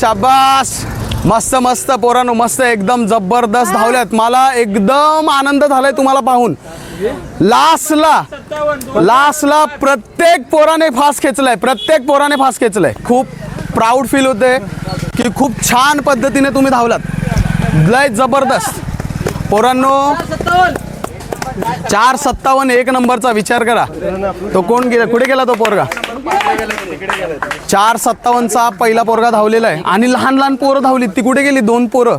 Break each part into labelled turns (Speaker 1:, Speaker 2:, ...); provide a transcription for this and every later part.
Speaker 1: शाबास. मस्त मस्त पोरानो मस्त एकदम जबरदस्त धावल्यात. मला एकदम आनंद झालाय तुम्हाला पाहून. लास्टला लास्टला प्रत्येक पोराने फास खेचलाय. प्रत्येक पोराने फास खेचलाय. खूप प्राऊड फील होते की खूप छान पद्धतीने तुम्ही धावलात. लय जबरदस्त. पोरांनो चार सत्तावन्न एक नंबरचा विचार करा. तो कोण गेला? कुठे गेला तो पोरगा? चार सत्तावन्नचा पहिला पोरगा धावलेला आहे. आणि लहान लहान पोरं धावली ती कुठे गेली? दोन पोरं.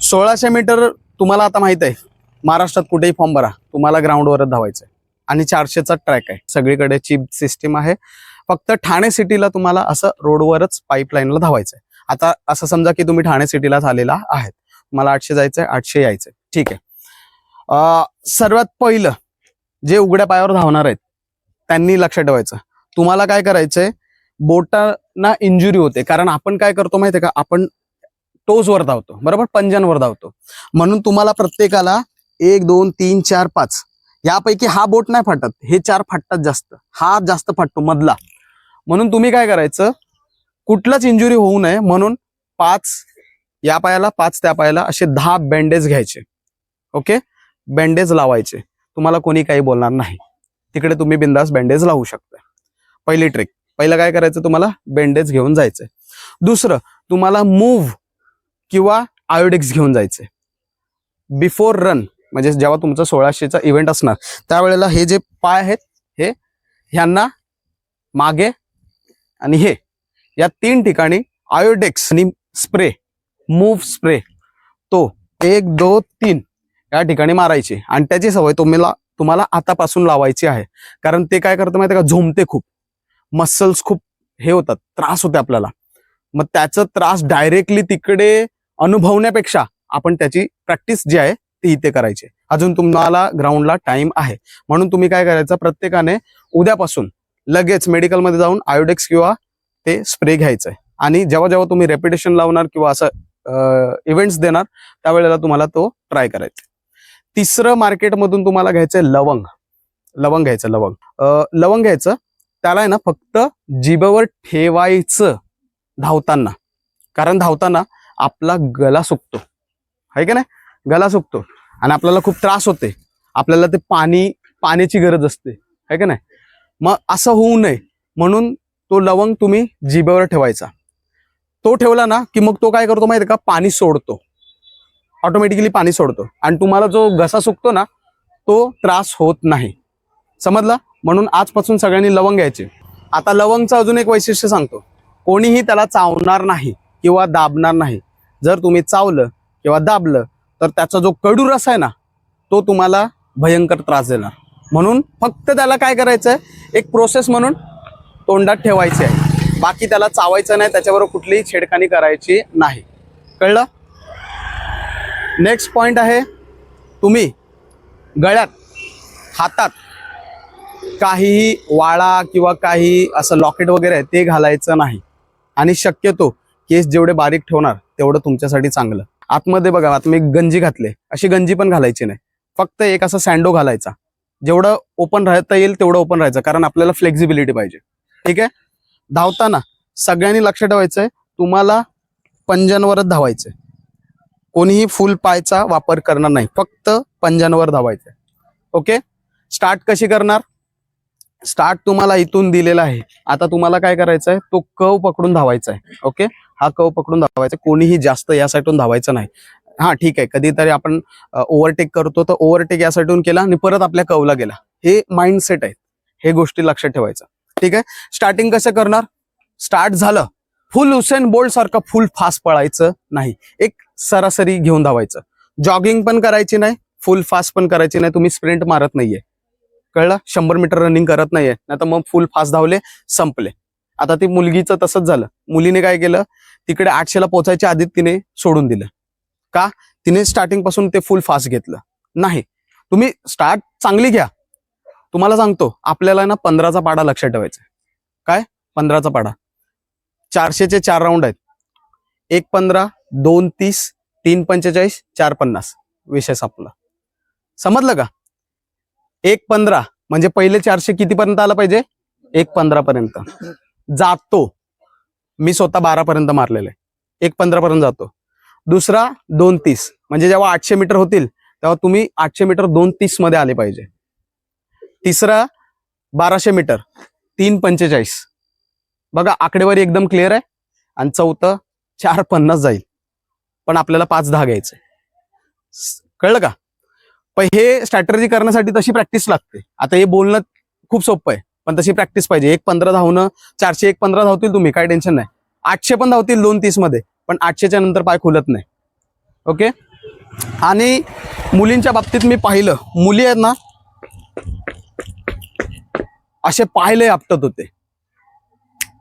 Speaker 1: सोळाशे मीटर तुम्हाला आता माहीत आहे. महाराष्ट्रात कुठेही फॉर्म भरा. तुम्हाला ग्राउंडवरच धावायचं आहे आणि चारशेचा ट्रॅक आहे. सगळीकडे चीप सिस्टीम आहे. फक्त ठाणे सिटीला तुम्हाला असं रोडवरच पाईपलाईनला धावायचं आहे आता असं समजा की तुम्ही ठाणे सिटीला झालेला आहेत. मला आठशे जायचंय आठशे यायचंय. ठीक आहे. सर्वात पहिलं जे उघड्या पायावर धावणार आहेत त्यांनी लक्षात ठेवायचं. तुम्हाला काय करायचंय? बोटांना इंजुरी होते. कारण आपण काय करतो माहितीये का? आपण टोजवर धावतो. बरोबर? पंजांवर धावतो. म्हणून तुम्हाला प्रत्येकाला एक दोन तीन चार पाच यापैकी हा बोट नाही फाटत. हे चार फाटतात जास्त. हा जास्त फाटतो मधला. म्हणून तुम्ही काय करायचं? कुठलाच इंजुरी होऊ नये. म्हणून पाच या पायाला पाच त्या पायाला असे दहा बँडेज घ्यायचे. ओके? बँडेज लावायचे. तुम्हाला कोणी काही बोलणार नाही. तिकडे तुम्ही बिंदास बँडेज लावू शकता. पहिली ट्रिक पहिलं काय करायचं तुम्हाला? बँडेज घेऊन जायचं दुसरं तुम्हाला मूव्ह किंवा आयोडेक्स घेऊन जायचे बिफोर रन म्हणजे जेव्हा तुमचा सोळाशेचा इव्हेंट असणार त्यावेळेला हे जे पाय आहेत हे ह्यांना मागे आणि हे. या तीन ठिकाणी आयोडेक्स आणि स्प्रे मूव्ह स्प्रे तो एक दो तीन. या ठिकाणी मारायची. आणि त्याची सवय तुम्हाला तुम्हाला आतापासून लावायची आहे. कारण ते काय करतं माहिती का? झोमते खूप. मसल्स खूप हे होतात त्रास होते आपल्याला. मग त्याचा त्रास डायरेक्टली तिकडे अनुभवण्यापेक्षा आपण त्याची प्रॅक्टिस जी आहे ती इथे करायची. अजून तुम्हाला ग्राउंडला टाइम आहे. म्हणून तुम्ही काय करायचं? प्रत्येकाने उद्यापासून लगेच मेडिकलमध्ये जाऊन आयोडेक्स किंवा ते स्प्रे घ्यायचं आहे आणि जेव्हा जेव्हा तुम्ही रेपिटेशन लावणार किंवा असं इव्हेंट्स देणार त्यावेळेला तुम्हाला तो ट्राय करायचा. तिसरं मार्केटमधून तुम्हाला घ्यायचंय लवंग. लवंग घ्यायचं लवंग. लवंग घ्यायचं त्याला आहे ना फक्त जिभेवर ठेवायचं धावताना. कारण धावताना आपला गला सुकतो. आहे का नाही? गला सुकतो. आणि आपल्याला खूप त्रास होते. आपल्याला ते पाणी पाण्याची गरज असते. आहे का नाही? मग असं होऊ नये. म्हणून तो लवंग तुम्ही जिभेवर ठेवायचा. तो ठेवला ना की मग तो काय करतो माहिती का? पाणी सोडतो. ऑटोमॅटिकली पाणी सोडतो. आणि तुम्हाला जो घसा सुकतो ना तो त्रास होत नाही. समजला? म्हणून आजपासून सगळ्यांनी लवंग घ्यायचे. आता लवंगचं अजून एक वैशिष्ट्य सांगतो. कोणीही त्याला चावणार नाही किंवा दाबणार नाही. जर तुम्ही चावलं किंवा दाबलं तर त्याचा जो कडू रस आहे ना तो तुम्हाला भयंकर त्रास देणार. म्हणून फक्त त्याला काय करायचं आहे एक प्रोसेस म्हणून तोंडात ठेवायची आहे. बाकी त्याला चावायचं नाही त्याच्याबरोबर कुठलीही छेडखानी करायची नाही. कळलं? नेक्स्ट पॉइंट आहे तुम्ही गळ्यात हातात काहीही वाळा किंवा काही असं लॉकेट वगैरे आहे ते घालायचं नाही. आणि शक्यतो केस जेवढे बारीक ठेवणार तेवढं तुमच्यासाठी चांगलं. आतमध्ये बघा आता मी गंजी घातले अशी गंजी पण घालायची नाही. फक्त एक असा सँडो घालायचा. जेवढं ओपन राहता येईल तेवढं ओपन राहायचं कारण आपल्याला फ्लेक्झिबिलिटी पाहिजे. ठीक आहे? धावताना सगळ्यांनी लक्ष ठेवायचंय तुम्हाला पंजांवरच आहे कोणीही फुल पायचा वापर करणार नाही. फक्त पंजांवर धावायचं ओके स्टार्ट कशी करणार? स्टार्ट तुम्हाला इथून दिलेला आहे. आता तुम्हाला काय करायचं आहे? तो कव पकडून धावायचा आहे. ओके हा कव पकडून धावायचा कोणीही जास्त या साईडून धावायचं नाही. हा ठीक आहे. कधीतरी आपण ओव्हरटेक करतो. तर ओव्हरटेक या साईडून केला आणि परत आपल्या कवला गेला. हे माइंडसेट आहे. हे गोष्टी लक्षात ठेवायचं. ठीक आहे? स्टार्टिंग कसं करणार? स्टार्ट झालं. फुल हुसेन बोल्ड सारखं फुल फास्ट पळायचं नाही. एक सरासरी घेऊन धावायचं. जॉगिंग पण करायची नाही फुल फास्ट पण करायची नाही तुम्ही स्प्रिंट मारत नाहीये. कळलं? शंभर मीटर रनिंग करत नाहीये नाही तर मग फुल फास्ट धावले संपले. आता ती मुलगीचं तसंच झालं. मुलीने काय केलं? तिकडे आठशेला पोचायच्या आधी तिने सोडून दिलं. का? तिने स्टार्टिंगपासून ते फुल फास्ट घेतलं. नाही. तुम्ही स्टार्ट चांगली घ्या. तुम्हाला सांगतो आपल्याला ना पंधराचा पाडा लक्षात ठेवायचा काय? पंधराचा पाडा. चारशेचे चार राऊंड आहेत. एक पंधरा दोन तीस तीन पंचेचाळीस चार पन्नास. विषय संपला. समजलं का? एक पंधरा म्हणजे पहिले चारशे कितीपर्यंत आला पाहिजे? एक पंधरा पर्यंत जातो. मी स्वतः बारा पर्यंत मारलेलं आहे. एक पंधरा पर्यंत जातो. दुसरा दोन तीस. म्हणजे जेव्हा आठशे मीटर होतील तेव्हा तुम्ही आठशे मीटर दोन तीसमध्ये आले पाहिजे. तिसरा बाराशे मीटर. तीन पंचेचाळीस. बघा आकडेवारी एकदम क्लिअर आहे. आणि चौथं चार पन्नास जाईल. पण आपल्याला पाच दहा घ्यायचंय कळलं का? पण हे स्ट्रॅटर्जी करण्यासाठी तशी प्रॅक्टिस लागते. आता हे बोलणं खूप सोपं आहे पण तशी प्रॅक्टिस पाहिजे. एक पंधरा धावणं चारशे एक पंधरा धावतील तुम्ही काय टेन्शन नाही. आठशे पण धावतील दोन तीसमध्ये पण आठशेच्या नंतर पाय खुलत नाही. ओके आणि मुलींच्या बाबतीत मी पाहिलं मुली आहेत ना असे पायले आपटत होते.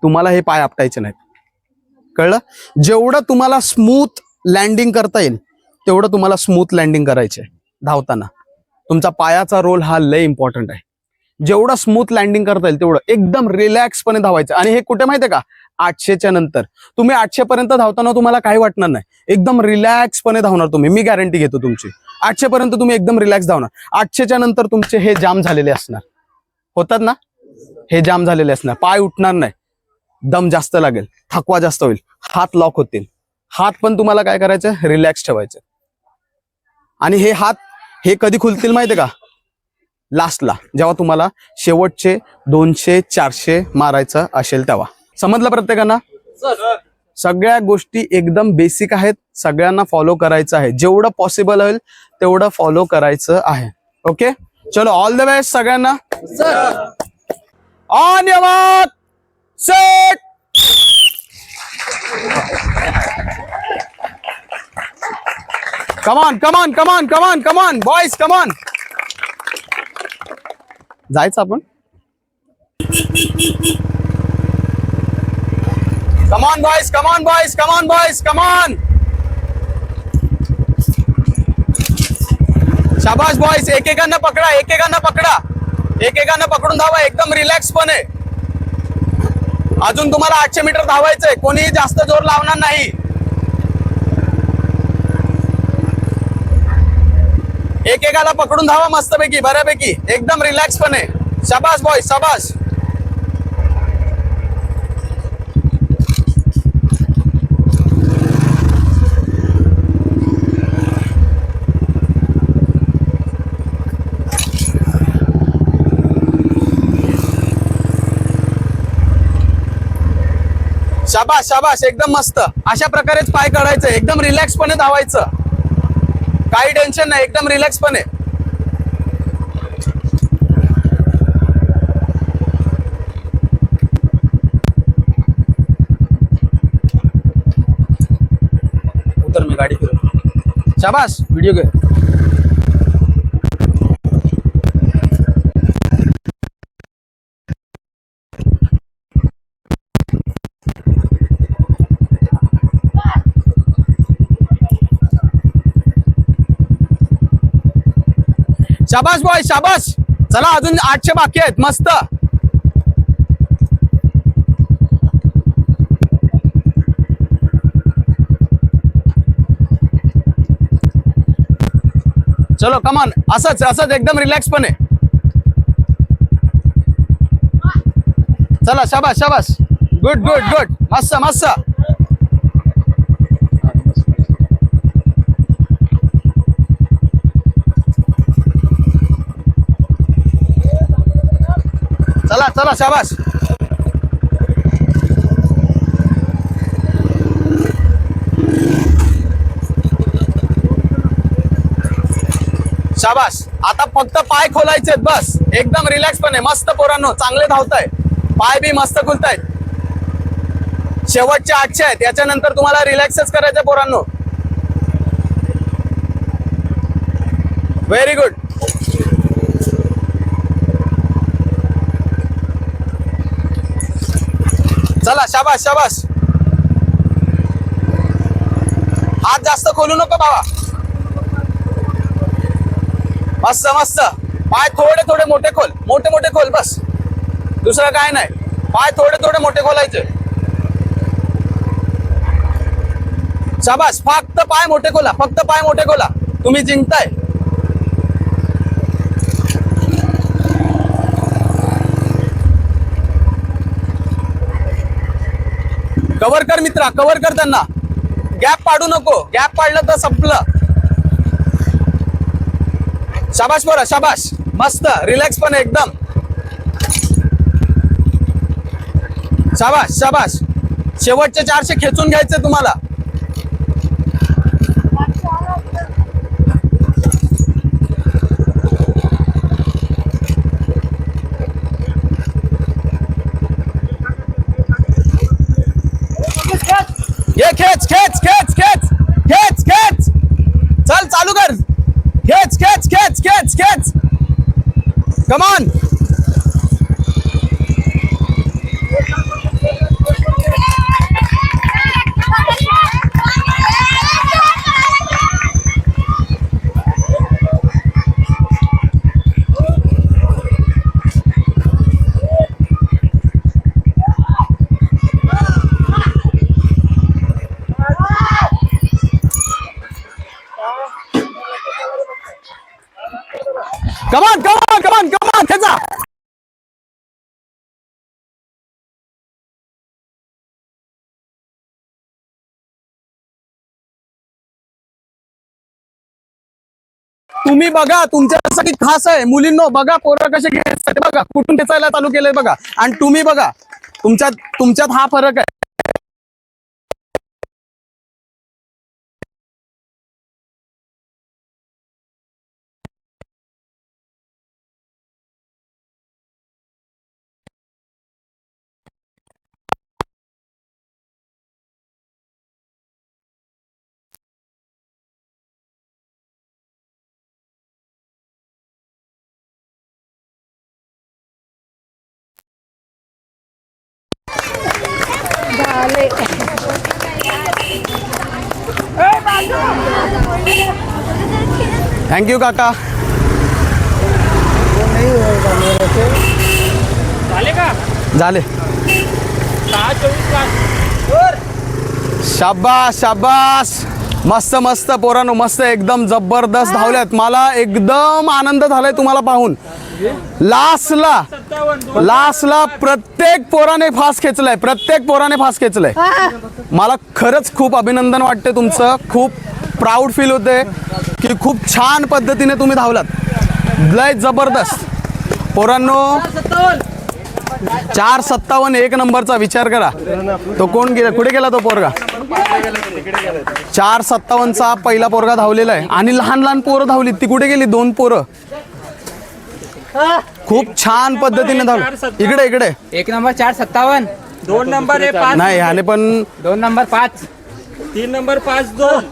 Speaker 1: तुम्हाला हे पाय आपटायचे नाहीत. कळलं? जेवढं तुम्हाला स्मूथ लँडिंग करता येईल तेवढं तुम्हाला स्मूथ लँडिंग करायचे धावताना. तुमचा पायाचा रोल हा लय इम्पॉर्टंट आहे. जेवढं स्मूथ लँडिंग करता येईल तेवढं एकदम रिलॅक्सपणे धावायचं. आणि हे कुठे माहितीये का? आठशेच्या नंतर. तुम्ही आठशे पर्यंत धावताना तुम्हाला काही वाटणार नाही. एकदम रिलॅक्सपणे धावणार तुम्ही. मी गॅरंटी घेतो तुमची. आठशे पर्यंत तुम्ही एकदम रिलॅक्स धावणार. आठशेच्या नंतर तुमचे हे जाम झालेले असणार. होतात ना? हे जाम झालेले असणार. पाय उठणार नाही. दम जास्त लागेल. थकवा जास्त होईल. हात लॉक होतील. हात पण तुम्हाला काय करायचं? रिलॅक्स ठेवायचं. आणि हे हात हे कधी खुलतील माहितीये का? लास्टला जेव्हा तुम्हाला शेवटचे दोनशे चारशे मारायचं असेल तेव्हा. समजलं प्रत्येकांना? सगळ्या गोष्टी एकदम बेसिक आहेत. सगळ्यांना फॉलो करायचं आहे. जेवढं पॉसिबल होईल तेवढं फॉलो करायचं आहे. ओके चलो ऑल द बेस्ट सगळ्यांना. ऑन यवाद set come on come on come on कमान बॉईज बॉयज कमान जायचं आपण? कमान बॉयज कमान बॉयज कमान बॉयज कमान शाबाश बॉयज एकेकांना पकडा एकेकांना पकडा. एकेकांना पकडून धावा एकदम रिलॅक्स पण. आहे अजून तुम्हाला आठशे मीटर धावायचंय. कोणीही जास्त जोर लावणार नाही. एकेकाला पकडून धावा मस्तपैकी बऱ्यापैकी. एकदम रिलॅक्स पण. आहे शबास बॉय शबास. शाबाश शाबाश एकदम मस्त. अशा प्रकारेच पाय काढायचं एकदम रिलॅक्सपणे धावायचं. काही टेन्शन नाही एकदम रिलॅक्सपणे उतर मी गाडी फिरून शाबास व्हिडिओ घे. शाबास बॉय शाबास. चला अजून आठशे बाकी आहेत. मस्त. चलो कमान असंच असंच एकदम रिलॅक्स पण आहे. चला शाबास शाबास. गुड गुड गुड मस्त मस्त. चला चला शाबास. शाबास. आता फक्त पाय खोलायचे बस. एकदम रिलॅक्स पण आहे. मस्त पोरांनो चांगले धावताय. पाय बी मस्त खुलतायत. शेवटचे आठशे आहेत. याच्यानंतर तुम्हाला रिलॅक्सच करायचं पोरांनो. व्हेरी गुड चला शाबास शाबास. हात जास्त खोलू नको बाबा. मस्त मस्त. पाय थोडे थोडे मोठे खोल. मोठे मोठे खोल बस. दुसरं काय नाही. पाय थोडे थोडे मोठे खोलायचे. शाबास फक्त पाय मोठे खोला फक्त पाय मोठे खोला. तुम्ही जिंकताय. कव्हर कर मित्रा कव्हर कर त्यांना. गॅप पाडू नको. गॅप पाडलं तर संपलं. शाबाश बरं शाबाश. मस्त रिलॅक्स पण आहे एकदम. शाबाश शाबाश. शेवटचे चारशे खेचून घ्यायचे तुम्हाला. खेच खेच खेच खेच खेच खेच. चल चालू कर. खेच खेच खेच खेच खेच. कमान तुम्ही बघा तुमच्यासाठी खास आहे. मुलींनो बघा पोरं कसे घेत बघा कुठून खेचायला चालू केलंय बघा. आणि तुम्ही बघा तुमच्यात तुमच्यात हा फरक आहे. थँक्यू काका
Speaker 2: झाले का
Speaker 1: झाले.
Speaker 2: सहा चोवीस तास
Speaker 1: शाबास शाबास. मस्त मस्त पोरानो मस्त एकदम जबरदस्त धावल्यात. मला एकदम आनंद झालाय तुम्हाला पाहून. लास्टला
Speaker 2: सत्तावन्न.
Speaker 1: लास्टला प्रत्येक पोराने फास खेचलाय. प्रत्येक पोराने फास खेचलाय. मला खरंच खूप अभिनंदन वाटते तुमचं. खूप प्राऊड फील होते की खूप छान पद्धतीने तुम्ही धावलात. लय जबरदस्त. पोरांनो चार सत्तावन्न एक नंबरचा विचार करा. तो कोण गेला? कुठे गेला तो पोरगा? चार सत्तावन्नचा पहिला पोरगा धावलेला आहे. आणि लहान लहान पोरं धावली ती कुठे गेली? दोन पोरं. खूप छान पद्धतीने धावली. इकडे इकडे.
Speaker 3: एक नंबर चार सत्तावन्न.
Speaker 2: दोन नंबर आहे पाच.
Speaker 1: नाही ह्याने पण
Speaker 3: दोन नंबर पाच.
Speaker 2: तीन नंबर पाच दोन.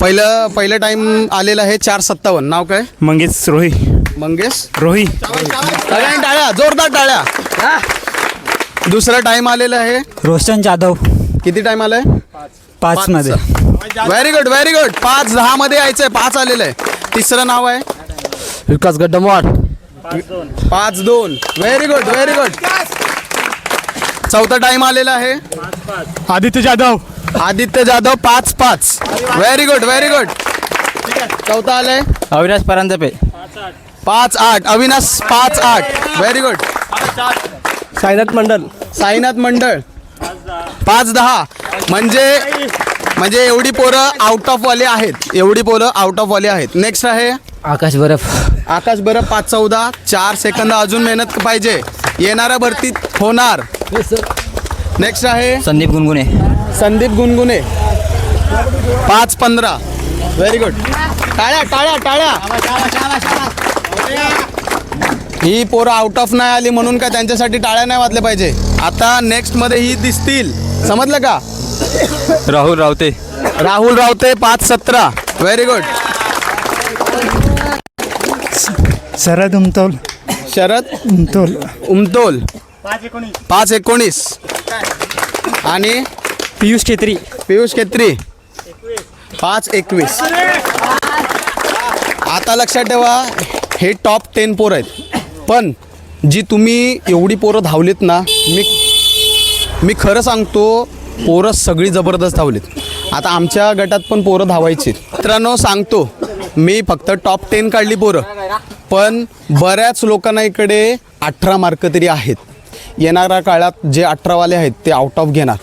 Speaker 1: पहिलं पहिलं टाइम आलेलं आहे चार सत्तावन्न. नाव काय?
Speaker 4: मंगेश रोही.
Speaker 1: मंगेश?
Speaker 4: रोही.
Speaker 1: सगळ्यांनी टाळ्या जोरदार टाळ्या. दुसरा टाइम आलेला आहे.
Speaker 4: रोशन जाधव.
Speaker 1: किती टाइम आलाय?
Speaker 4: पाच मध्ये.
Speaker 1: व्हेरी गुड व्हेरी गुड पाच दहा मध्ये यायचंय. पाच आलेलं आहे. तिसरं नाव आहे?
Speaker 4: विकास गड्डमवाड.
Speaker 1: पाच दोन. व्हेरी गुड व्हेरी गुड चौथा टाइम आलेला आहे.
Speaker 4: आदित्य जाधव.
Speaker 1: आदित्य जाधव पाच पाच. व्हेरी गुड व्हेरी गुड चौथा आलाय.
Speaker 4: अविनाश परांजपे.
Speaker 1: पाच आठ. अविनाश पाच आठ. Very good
Speaker 4: Sainath Mandal.
Speaker 1: Sainath Mandal. पाच दहा. म्हणजे म्हणजे एवढी पोरं आउट ऑफ वाले आहेत. एवढी पोरं आउट ऑफ वाले आहेत. नेक्स्ट आहे.
Speaker 3: आकाश बर्फ.
Speaker 1: आकाश बरं पाच चौदा चार सेकंद अजून मेहनत पाहिजे. येणाऱ्या भरतीत होणार. नेक्स्ट आहे.
Speaker 3: संदीप गुनगुने.
Speaker 1: संदीप गुनगुने. पाच पंधरा. व्हेरी गुड टाळ्या टाळ्या टाळ्या. ही पोरं आउट ऑफ नाही आली म्हणून का त्यांच्यासाठी टाळ्या नाही वाजल्या पाहिजे. आता नेक्स्टमध्ये ही दिसतील. समजलं का?
Speaker 4: राहुल रावते.
Speaker 1: राहुल रावते पाच सतरा. Very good
Speaker 4: Sharad Umtol.
Speaker 1: Sharad
Speaker 4: Umtol.
Speaker 1: Umtol. पाच एकोणीस. आणि?
Speaker 4: पियुष छेत्री.
Speaker 1: पियुष खेत्री पाच एकवीस. आता लक्षात ठेवा हे टॉप टेन पोरं आहेत. पण जी तुम्ही एवढी पोरं धावलीत ना मी मी खरं सांगतो पोरं सगळी जबरदस्त धावलीत. आता आमच्या गटात पण पोरं धावायची मित्रांनो सांगतो मी फक्त टॉप टेन काढली पोरं. पण बऱ्याच लोकांना इकडे अठरा मार्क तरी आहेत. येणाऱ्या काळात जे अठरावाले आहेत ते आउट ऑफ घेणार.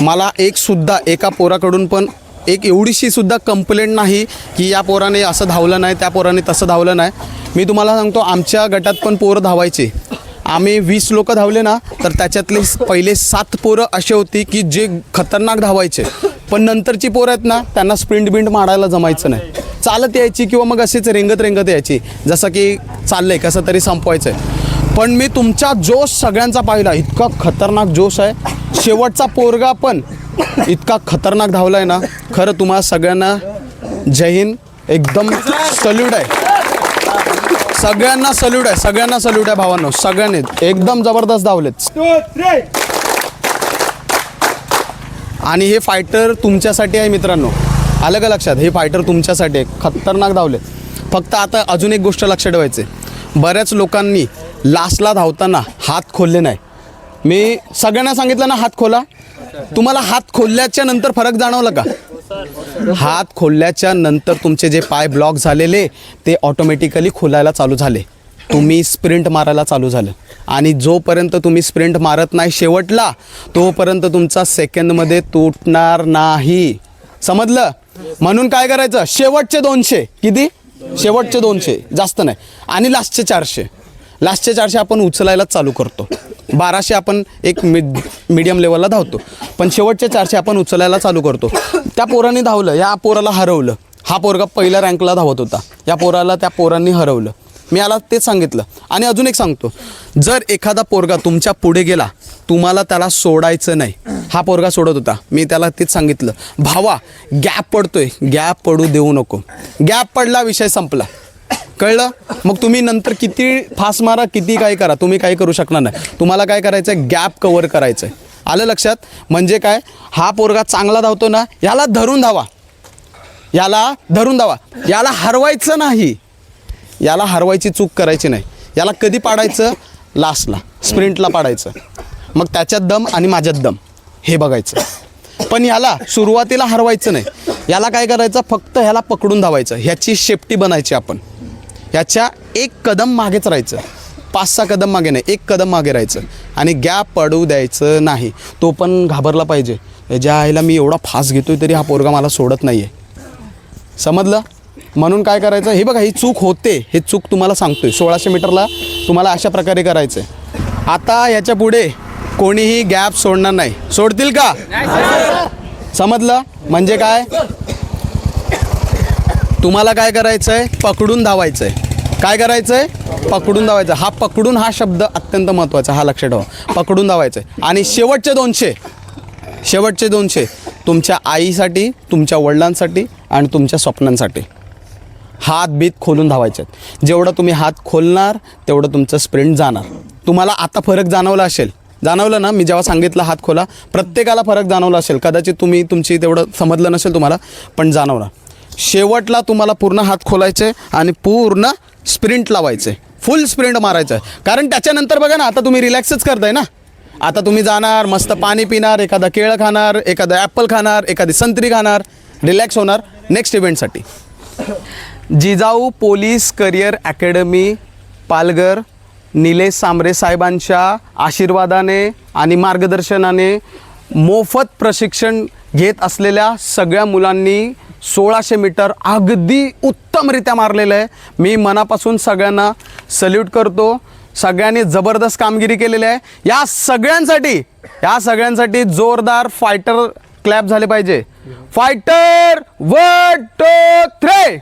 Speaker 1: मला एकसुद्धा एका पोराकडून पण एक एवढीशी सुद्धा कंप्लेंट नाही की या पोराने असं धावलं नाही त्या पोराने तसं धावलं नाही. मी तुम्हाला सांगतो आमच्या गटात पण पोरं धावायचे. आम्ही वीस लोक धावले ना तर त्याच्यातले पहिले सात पोरं असे होती की जे खतरनाक धावायचे. पण नंतरची पोरं आहेत ना त्यांना स्प्रिंट बिंट मारायला जमायचं नाही. चालत यायची किंवा मग अशीच रेंगत रेंगत यायची. जसं की चाललंय कसं तरी संपवायचं आहे पण मी तुमचा जोश सगळ्यांचा पाहिला. इतका खतरनाक जोश आहे. शेवटचा पोरगा पण इतका खतरनाक धावला आहे ना. खरं तुम्हाला सगळ्यांना जय हिंद. एकदम सल्यूट आहे. सगळ्यांना सल्यूट आहे. सगळ्यांना सल्यूट आहे भावांनो. सगळ्यांनी. एकदम जबरदस्त धावलेत. आणि हे फायटर तुमच्यासाठी आहे मित्रांनो. आलं का लक्षात? हे फायटर तुमच्यासाठी खतरनाक धावले. फक्त आता अजून एक गोष्ट लक्षात ठेवायचे. बऱ्याच लोकांनी लास्टला धावताना हात खोलले नाही. मी सगळ्यांना सांगितलं ना हात खोला. तुम्हाला हात खोलल्याच्या नंतर फरक जाणवला का? हात खोलल्याच्या नंतर तुमचे जे पाय ब्लॉक झालेले ते ऑटोमॅटिकली खोलायला चालू झाले. तुम्ही स्प्रिंट मारायला चालू झालं. आणि जोपर्यंत तुम्ही स्प्रिंट मारत नाही शेवटला तोपर्यंत तुमचा सेकंदमध्ये तुटणार नाही. समजलं? म्हणून काय करायचं? शेवटचे दोनशे. किती? शेवटचे दोनशे. जास्त नाही. आणि लास्टचे चारशे. लास्टचे चारशे आपण उचलायला चालू करतो. बाराशे आपण एक मिड मिडियम लेवलला धावतो. पण शेवटचे चारशे आपण उचलायला चालू करतो. त्या पोराने धावलं. या पोराला हरवलं. हा पोरगा पहिल्या रँकला धावत होता. या पोराला त्या पोरांनी हरवलं. मी याला तेच सांगितलं. आणि अजून एक सांगतो. जर एखादा पोरगा तुमच्यापुढे गेला तुम्हाला त्याला सोडायचं नाही. हा पोरगा सोडत होता. मी त्याला तेच सांगितलं. भावा गॅप पडतोय. गॅप पडू देऊ नको. गॅप पडला विषय संपला. कळलं? मग तुम्ही नंतर किती फास मारा किती काही करा? तुम्ही काही करू शकणार नाही. तुम्हाला काय करायचं आहे गॅप कवर करायचं आहे आलं लक्षात? म्हणजे काय? हा पोरगा चांगला धावतो ना याला धरून धावा. याला धरून धावा. याला हरवायचं नाही. याला हरवायची चूक करायची नाही. याला कधी पाडायचं? लास्टला स्प्रिंटला पाडायचं. मग त्याच्यात दम आणि माझ्यात दम. हे बघायचं. पण याला सुरुवातीला हरवायचं नाही. याला काय करायचं? फक्त ह्याला पकडून धावायचं. ह्याची शेफ्टी बनायची आपण. ह्याच्या एक कदम मागेच राहायचं. पाच सहा कदम मागे नाही. एक कदम मागे राहायचं. आणि गॅप पडू द्यायचं नाही. तो पण घाबरला पाहिजे. ज्या आईला मी एवढा फास्ट घेतोय तरी हा पोरगा मला सोडत नाही आहे समजलं? म्हणून काय करायचं हे बघा ही चूक होते हे चूक तुम्हाला सांगतोय. सोळाशे मीटरला तुम्हाला अशा प्रकारे करायचं आहे आता याच्यापुढे कोणीही गॅप सोडणार नाही. सोडतील का? समजलं? म्हणजे काय? तुम्हाला काय करायचं आहे पकडून धावायचं आहे काय करायचं आहे पकडून धावायचं हा पकडून हा शब्द अत्यंत महत्त्वाचा हा लक्षात ठेवा. पकडून धावायचं आहे आणि शेवटचे दोनशे शेवटचे दोनशे तुमच्या आईसाठी तुमच्या वडिलांसाठी आणि तुमच्या स्वप्नांसाठी. हात बीत खोलून धावायचे आहेत. जेवढं तुम्ही हात खोलणार तेवढं तुमचं स्प्रिंट जाणार. तुम्हाला आता फरक जाणवला असेल. जाणवलं ना? मी जेव्हा सांगितलं हात खोला प्रत्येकाला फरक जाणवला असेल. कदाचित तुम्ही तुमची तेवढं समजलं नसेल तुम्हाला पण जाणवणार शेवटला तुम्हाला पूर्ण हात खोलायचे आणि पूर्ण स्प्रिंट लावायचे. फुल स्प्रिंट मारायचं. आहे कारण त्याच्यानंतर बघा ना आता तुम्ही रिलॅक्सच करताय ना? आता तुम्ही जाणार मस्त पाणी पिणार एखादा केळं खाणार एखादं ॲपल खाणार एखादी संत्री खाणार रिलॅक्स होणार next इव्हेंटसाठी. Jijau police career academy Palghar Nilesh Sambare साहेबांच्या आशीर्वादाने आणि मार्गदर्शनाने मोफत प्रशिक्षण घेत असलेल्या सगळ्या मुलांनी सोळाशे मीटर अगदी उत्तमरित्या मारलेलं आहे. मी मनापासून सगळ्यांना सल्यूट करतो. सगळ्यांनी जबरदस्त कामगिरी केलेली आहे. या सगळ्यांसाठी या सगळ्यांसाठी जोरदार फायटर क्लॅप झाले पाहिजे. Fighter one two three